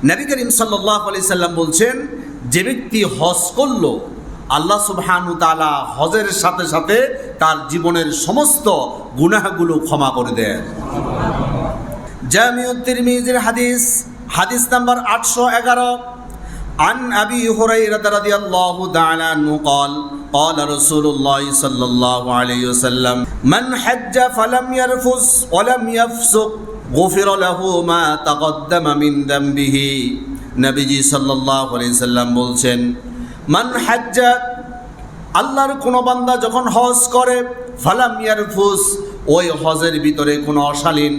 নবী করিম সাল্লাহ আলি সাল্লাম বলছেন যে ব্যক্তি হজ করলো আল্লাহ সুবহানু তালা হজের সাথে সাথে তার জীবনের সমস্ত গুনাহগুলো ক্ষমা করে দেন জামিউদ্দিন মিজির হাদিস হাদিস নাম্বার আটশো এগারো عن أبي هريرة رضي الله تعالى عنه قال قال رسول الله صلى الله عليه وسلم من حج فلم يرفث ولم يفسق গফির মা তাকদ্দাম মিন দাম্বিহি। নবীজি সাল্লাহ সাল্লাম বলছেন, মান হাজ্জা, আল্লাহর কোন বান্দা যখন হজ করে, ফালাম ইয়ারফুস, ওই হজের ভিতরে কোনো অশালীন,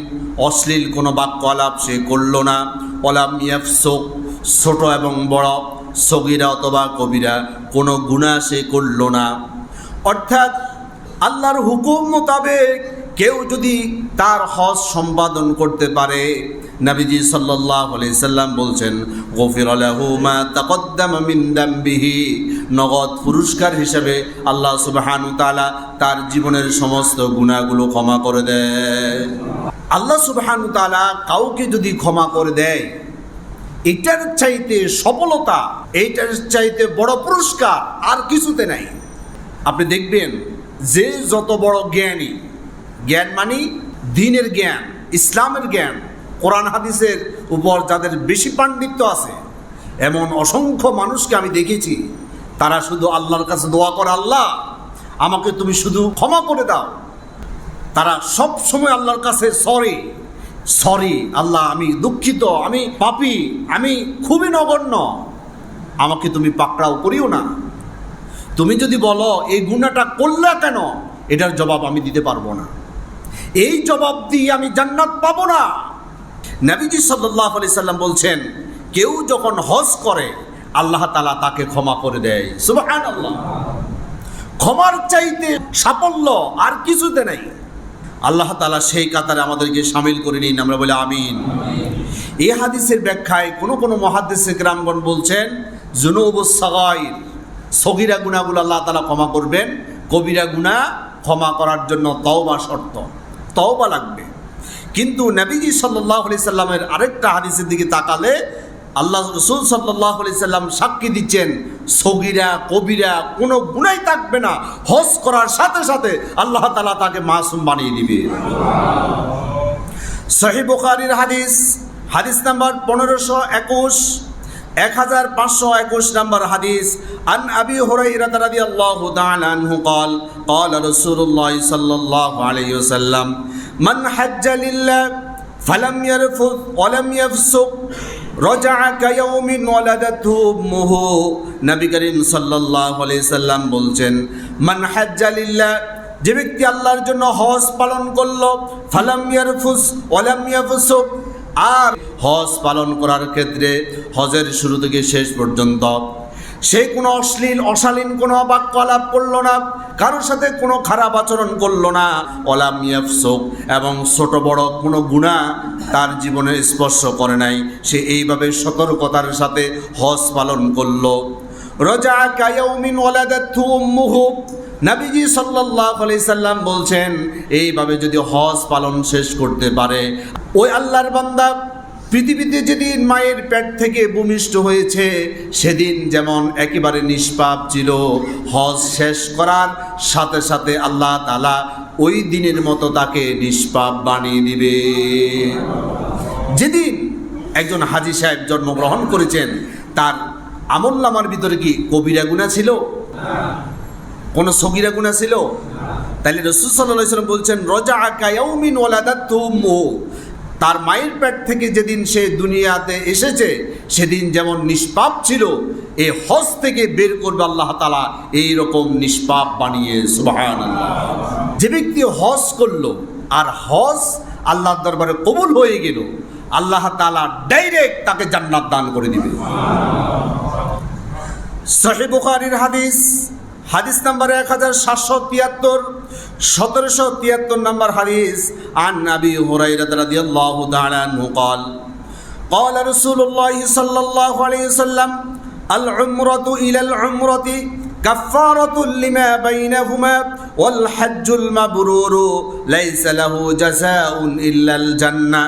অশ্লীল কোনো বাক্য আলাপ সে করল না। অলাম ইয়াফসোক, ছোট এবং বড়, সগিরা অথবা কবিরা, কোনো গুণা সে করল না। অর্থাৎ আল্লাহর হুকুম মোতাবেক কেউ যদি তার হজ সম্পাদন করতে পারে, নাবিজি আলাইহি সাল্লাম বলছেন, গফির লাহু মা তাকদ্দামা মিন নগদ পুরস্কার হিসেবে আল্লাহ সুবহানাহু তাআলা তার জীবনের সমস্ত গুনাহগুলো ক্ষমা করে দেয় আল্লাহ সুবহানাহু তাআলা কাউকে যদি ক্ষমা করে দেয়, এটার চাইতে সফলতা এইটার চাইতে বড় পুরস্কার আর কিছুতে নাই। আপনি দেখবেন, যে যত বড় জ্ঞানী জ্ঞান মানি দিনের জ্ঞান, ইসলামের জ্ঞান, কোরআন হাদিসের উপর যাদের বেশি পাণ্ডিত্য আছে। এমন অসংখ্য মানুষকে আমি দেখেছি, তারা শুধু আল্লাহর কাছে দোয়া করে, আল্লাহ, আমাকে তুমি শুধু ক্ষমা করে দাও। তারা সব সময় আল্লাহর কাছে সরি সরি, আল্লাহ, আমি দুঃখিত, আমি পাপি, আমি খুবই নগণ্য। আমাকে তুমি পাকড়াও করিও না। তুমি যদি বলো, এই গুণাটা করলে কেন? এটার জবাব আমি দিতে পারব না। এই জবাব দিয়ে আমি জান্নাত পাবো না। নবীজি সাল্লাহ আলি সাল্লাম বলছেন, কেউ যখন হজ করে, আল্লাহ তালা তাকে ক্ষমা করে দেয়। সুবাহান ক্ষমার চাইতে সাফল্য আর কিছুতে নেই। আল্লাহ তালা সেই কাতারে আমাদেরকে সামিল করে নিন, আমরা বলি আমিন। এ হাদিসের ব্যাখ্যায় কোনো কোনো মহাদেশে গ্রামগণ বলছেন জুনুবুসাগাইর সগিরা গুণাগুলো আল্লাহ তালা ক্ষমা করবেন কবিরা গুণা ক্ষমা করার জন্য তওবা শর্ত তওবা লাগবে। কিন্তু নবীজি সাল্লাহ আলি সাল্লামের আরেকটা হাদিসের দিকে তাকালে আল্লাহ রসুল সাল্লাহ আলি সাল্লাম সাক্ষী দিচ্ছেন, সগিরা, কবিরা, কোনো গুণাই থাকবে না, হজ করার সাথে সাথে আল্লাহ তালা তাকে মাসুম বানিয়ে দিবে। সহি বুখারির হাদিস হাদিস নাম্বার পনেরোশো একুশ। এক হাজার পাঁচশো একুশ নম্বর হাদিস আন আবি হুরাইরাহ রাদিয়াল্লাহু তাআলা আনহু قال قال رسول الله صلى الله عليه وسلم من حج لله فلم يرفث ولم يفسق رجع كيوم ولدته امه নবী করিম সাল্লাল্লাহু আলাইহি সাল্লাম বলছেন মান হাজ্জা লিল্লাহ যে ব্যক্তি আল্লাহর জন্য হজ পালন করলো ফালাম ইয়ারফুস ওয়ালাম ইয়াফসুক আর হজ পালন করার ক্ষেত্রে হজের শুরু থেকে শেষ পর্যন্ত সে কোনো অশ্লীল, অশালীন কোনো বাক্য আলাপ করল না, কারোর সাথে কোনো খারাপ আচরণ করল না। অলাম ইয়াফসুক, এবং ছোট বড় কোনো গুণা তার জীবনে স্পর্শ করে নাই। সে এইভাবে সতর্কতার সাথে হজ পালন করল। রজা উম্মুহু। নাবিজি সাল্লাহ আলি সাল্লাম বলছেন, এইভাবে যদি হজ পালন শেষ করতে পারে ওই আল্লাহর বান্দা পৃথিবীতে যেদিন মায়ের পেট থেকে ভূমিষ্ঠ হয়েছে, সেদিন যেমন একেবারে নিষ্পাপ ছিল, হজ শেষ করার সাথে সাথে আল্লাহ তালা ওই দিনের মতো তাকে নিষ্পাপ বানিয়ে দিবে। যেদিন একজন হাজি সাহেব জন্মগ্রহণ করেছেন, তার আমল্লামার ভিতরে কি কবিরা গুণা ছিল? কোনো সগিরা গুণা ছিল? তাহলে রসুল সাল্লাহ বলছেন রজা আকা আকাউমিন ওলাদাত তার মায়ের পেট থেকে যেদিন সে দুনিয়াতে এসেছে, সেদিন যেমন নিষ্পাপ ছিল, এ হজ থেকে বের করবে আল্লাহ তালা এইরকম নিষ্পাপ বানিয়ে সুবাহান যে ব্যক্তি হজ করল, আর হজ আল্লাহর দরবারে কবুল হয়ে গেল, আল্লাহ তালা ডাইরেক্ট তাকে জান্নাত দান করে দিবে। সহি বুখারির হাদিস হাদিস নাম্বার এক হাজার সাতশো তিয়াত্তর সতেরোশো তিয়াত্তর নম্বর হাদিস আন নাবি হুরাইরাত রাদিয়াল্লাহু তাআলা আনহু قال قال رسول الله صلى الله عليه وسلم العمرة إلى العمرة كفارة لما بينهما والحج المبرور ليس له جزاء إلا الجنة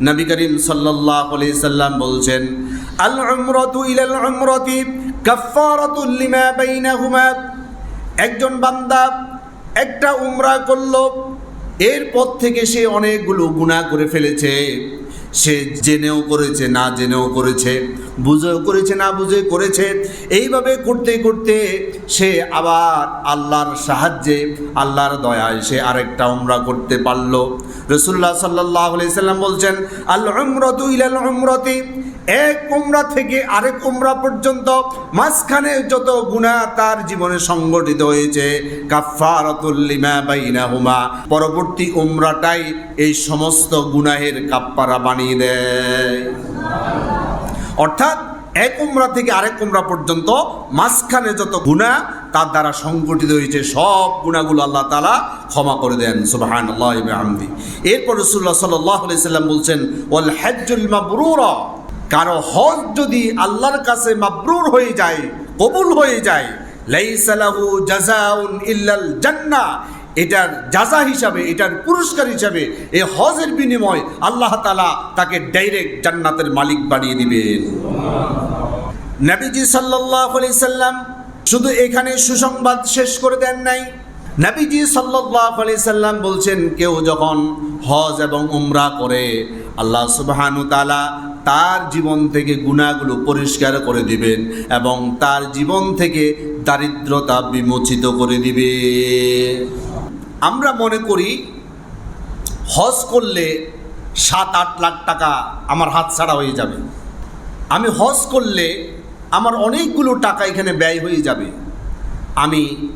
নবী করিম সাল্লাল্লাহু আলাইহি সাল্লাম বলছেন আল উমরাতু ইলাল উমরাতি কাফফারাতুল লিমা বাইনাহুমা একজন বান্দা একটা উমরা করল, এরপর থেকে সে অনেকগুলো গুনাহ করে ফেলেছে। সে জেনেও করেছে, না জেনেও করেছে, বুঝেও করেছে, না বুঝে করেছে। এইভাবে করতে করতে সে আবার আল্লাহর সাহায্যে, আল্লাহর দয়ায় সে আরেকটা উমরা করতে পারল। রসুল্লাহ সাল্লাহ সাল্লাম বলছেন আল্লাহ উমরতু ইলাল উমরতি এক উমরা থেকে আরেক উমরা পর্যন্ত মাঝখানে যত গুণা তার জীবনে সংগঠিত হয়েছে কাফারতুল্লিমা বাইনাহুমা। পরবর্তী উমরাটাই এই সমস্ত গুনাহের কাপ্পারা বানিয়ে দেয়। অর্থাৎ এক উমরা থেকে আরেক উমরা পর্যন্ত মাঝখানে যত গুণা তার দ্বারা সংগঠিত হয়েছে, সব গুণাগুলো আল্লাহ তালা ক্ষমা করে দেন সুবাহান আল্লাহমদি এরপর রসুল্লাহ সাল্লাম বলছেন, ওয়াল মাবরুরা। কারও হজ যদি আল্লাহর কাছে মাবরুর হয়ে যায়, কবুল হয়ে যায় লাইসালাহু জাজাউন ইল্লাল জান্নাহ এটার যাজা হিসাবে, এটার পুরস্কার হিসাবে এই হজের বিনিময় আল্লাহ তালা তাকে ডাইরেক্ট জান্নাতের মালিক বানিয়ে দিবেন। নবীজি সাল্লাহ সাল্লাম শুধু এখানে সুসংবাদ শেষ করে দেন নাই। নবীজি সাল্লাহ সাল্লাম বলছেন, কেউ যখন হজ এবং উমরা করে, আল্লাহ সুবাহানু তালা তার জীবন থেকে গুণাগুলো পরিষ্কার করে দিবেন এবং তার জীবন থেকে দারিদ্রতা বিমোচিত করে দিবে। আমরা মনে করি, হজ করলে সাত, আট লাখ টাকা আমার হাত ছাড়া হয়ে যাবে। আমি হজ করলে আমার অনেকগুলো টাকা এখানে ব্যয় হয়ে যাবে। আমি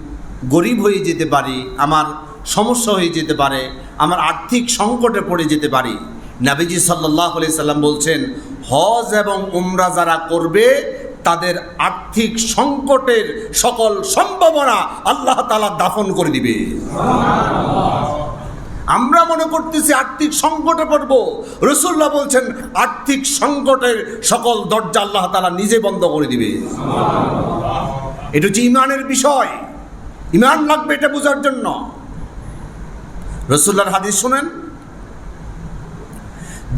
গরিব হয়ে যেতে পারি, আমার সমস্যা হয়ে যেতে পারে, আমার আর্থিক সংকটে পড়ে যেতে পারি। নাবিজি সাল্লাহ সাল্লাম বলছেন, হজ এবং উমরা যারা করবে, তাদের আর্থিক সংকটের সকল সম্ভাবনা আল্লাহ তালা দাফন করে দিবে। আমরা মনে করতেছি আর্থিক সংকটে পড়ব। রসুল্লাহ বলছেন, আর্থিক সংকটের সকল দরজা আল্লাহ তালা নিজে বন্ধ করে দিবে। এটা হচ্ছে ইমানের বিষয়। ইমান লাগবে এটা বোঝার জন্য। রসুল্লাহর হাদিস শুনেন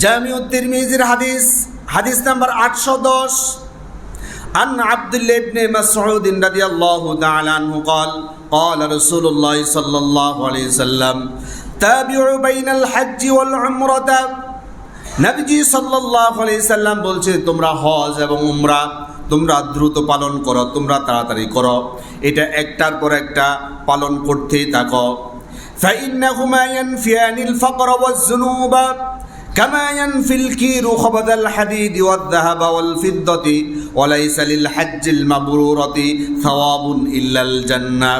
জামিউদ্দিন মিজির হাদিস হাদিস নাম্বার আটশো দশ عن عبد الله بن مسعود رضي الله تعالى عنه قال قال رسول الله صلى الله عليه وسلم تابعوا بين الحج والعمرة নবীজি সাল্লাল্লাহু আলাইহি সাল্লাম বলছে তোমরা হজ এবং উমরা তোমরা দ্রুত পালন করো তোমরা তাড়াতাড়ি করো এটা একটার পর একটা পালন করতেই থাকো فإنهما ينفيان الفقر والذنوب كما ينفي الكير خبث الحديد والذهب والفضة وليس للحج المبرورة ثواب إلا الجنة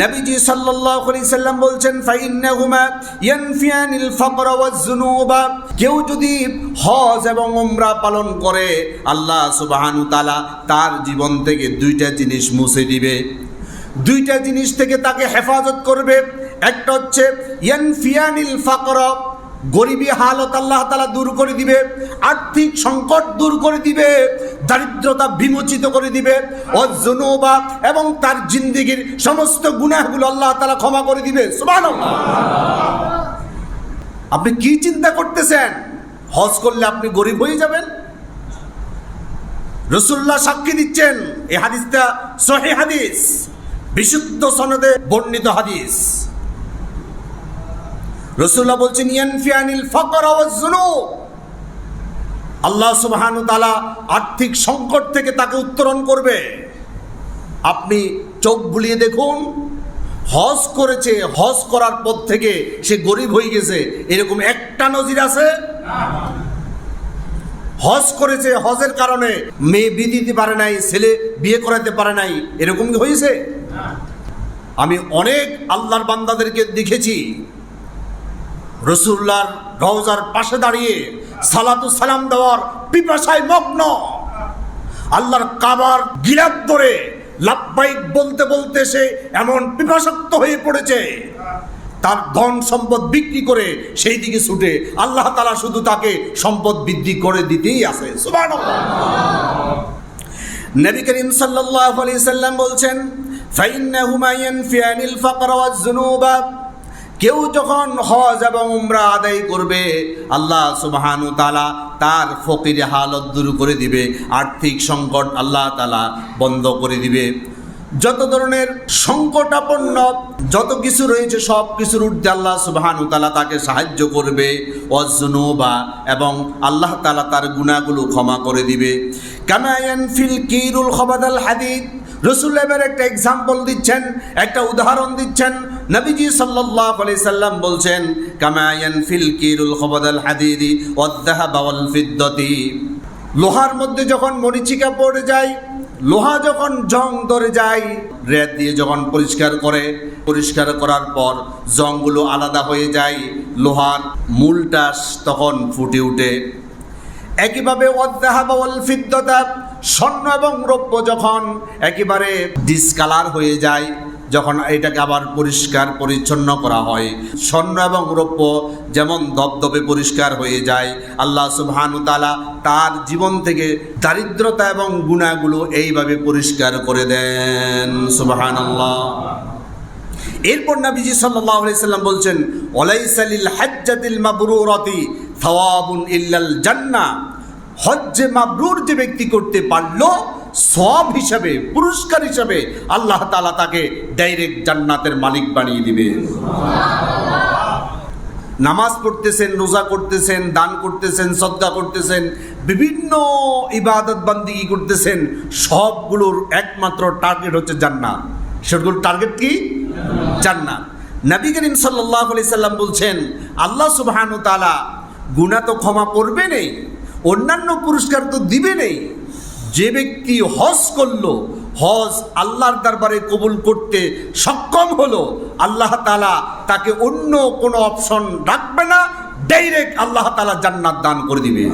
নবীজি সাল্লাল্লাহু আলাইহি সাল্লাম বলছেন ফাইন্নাহুমা ইয়ানফিয়ানিল ফাকর ওয়াজ যুনুবা কেউ যদি হজ এবং উমরা পালন করে আল্লাহ সুবহানাহু তাআলা তার জীবন থেকে দুইটা জিনিস মুছে দিবে দুইটা জিনিস থেকে তাকে হেফাজত করবে একটা হচ্ছে ইয়ানফিয়ানিল ফাকর গরিবী হালত আল্লাহ তালা দূর করে দিবে, আর্থিক সংকট দূর করে দিবে, দারিদ্রতা বিমোচিত করে দিবে, অজনবা এবং তার জিন্দিগির সমস্ত গুনাহগুলো আল্লাহ তালা ক্ষমা করে দিবে। আপনি কি চিন্তা করতেছেন? হজ করলে আপনি গরিব হয়ে যাবেন? রসুল্লাহ সাক্ষী দিচ্ছেন, এই হাদিসটা সহি হাদিস, বিশুদ্ধ সনদে বর্ণিত হাদিস। রসুল্লাহ বলছেন ইয়ানফিয়ানিল ফকর আল্লাহ সুবহানু তালা আর্থিক সংকট থেকে তাকে উত্তরণ করবে। আপনি চোখ বুলিয়ে দেখুন, হজ করেছে, হজ করার পর থেকে সে গরিব হয়ে গেছে। এরকম একটা নজির আছে? হজ করেছে, হজের কারণে মেয়ে বিয়ে দিতে পারে নাই, ছেলে বিয়ে করাতে পারে নাই। এরকম হয়েছে? আমি অনেক আল্লাহর বান্দাদেরকে দেখেছি। রসুল্লার রওজার পাশে দাঁড়িয়ে সালাতু সালাম দেওয়ার পিপাসায় মগ্ন। আল্লাহর কাবার গিলাপ ধরে লাভবাইক বলতে বলতে সে এমন পিপাসক্ত হয়ে পড়েছে। তার ধন সম্পদ বিক্রি করে সেই দিকে ছুটে আল্লাহ তালা শুধু তাকে সম্পদ বৃদ্ধি করে দিতেই আছে। নবী করিম সাল্লাল্লাহু আলাইহি সাল্লাম বলছেন, ফাইন্নাহুমা ইয়ানফিয়ানিল ফাকর ওয়াজ যুনুবা কেউ যখন হজ এবং উমরা আদায় করবে, আল্লাহ সুবহানু তালা তার ফকির হালত দূর করে দিবে, আর্থিক সংকট আল্লাহ তালা বন্ধ করে দিবে। যত ধরনের সংকটাপন্ন, যত কিছু রয়েছে, সব কিছুর ঊর্ধ্বে আল্লাহ সুবহানু তালা তাকে সাহায্য করবে অজনুবা এবং আল্লাহ তালা তার গুণাগুলো ক্ষমা করে দিবে। কামায়ান ফিল কিরুল খবাদাল হাদিদ, রসুল একটা এক্সাম্পল দিচ্ছেন, একটা উদাহরণ দিচ্ছেন নবীজি সাল্লাল্লাহু আলাইহি সাল্লাম বলছেন কামায়ান ফিল কিরুল খবাদাল হাদিদি ওয়াদ-দাহাব ওয়াল ফিদ্দতি। লোহার মধ্যে যখন মরিচিকা পড়ে যায়, লোহা যখন জং ধরে যায়, রেত দিয়ে যখন পরিষ্কার করে, পরিষ্কার করার পর জংগুলো আলাদা হয়ে যায়, লোহার মূলটা তখন ফুটে উঠে। একইভাবে অধ্যাহাব ওয়াল ফিদ্দতা, স্বর্ণ এবং রৌপ্য যখন একেবারে ডিসকালার হয়ে যায় যখন এটাকে আবার পরিষ্কার, পরিচ্ছন্ন করা হয়। স্বর্ণ এবং রৌপ্য যেমন দপদপে পরিষ্কার হয়ে যায়, আল্লাহ সুবহানু তালা তার জীবন থেকে দারিদ্রতা এবং গুণাগুলো এইভাবে পরিষ্কার করে দেন। সুবহান এরপর নবীজি সাল্লাল্লাহু আলাইহি সাল্লাম বলছেন ওয়ালাইসালিল হাজ্জাতিল মাবরুরাতি থাওয়াবুন ইল্লাল জান্নাহ। হজ্জে মাবরুর যে ব্যক্তি করতে পারল সব হিসাবে, পুরস্কার হিসাবে আল্লাহ তালা তাকে ডাইরেক্ট জান্নাতের মালিক বানিয়ে দিবে। নামাজ পড়তেছেন, রোজা করতেছেন, দান করতেছেন সদ্গা করতেছেন, বিভিন্ন ইবাদত বান্দিগি করতেছেন, সবগুলোর একমাত্র টার্গেট হচ্ছে জান্নাত। সেগুলোর টার্গেট কি? জান্নাত। নবী করিম সাল্লাহ আলি সাল্লাম বলছেন, আল্লাহ সুবহানু তালা গুণা তো ক্ষমা করবে নেই, অন্যান্য পুরস্কার তো দিবে নেই। যে ব্যক্তি হজ করল, হজ আল্লাহর দরবারে কবুল করতে সক্ষম হলো, আল্লাহ তালা তাকে অন্য কোনো অপশন রাখবে না ডাইরেক্ট আল্লাহ তালা জান্নাত দান করে দিবে।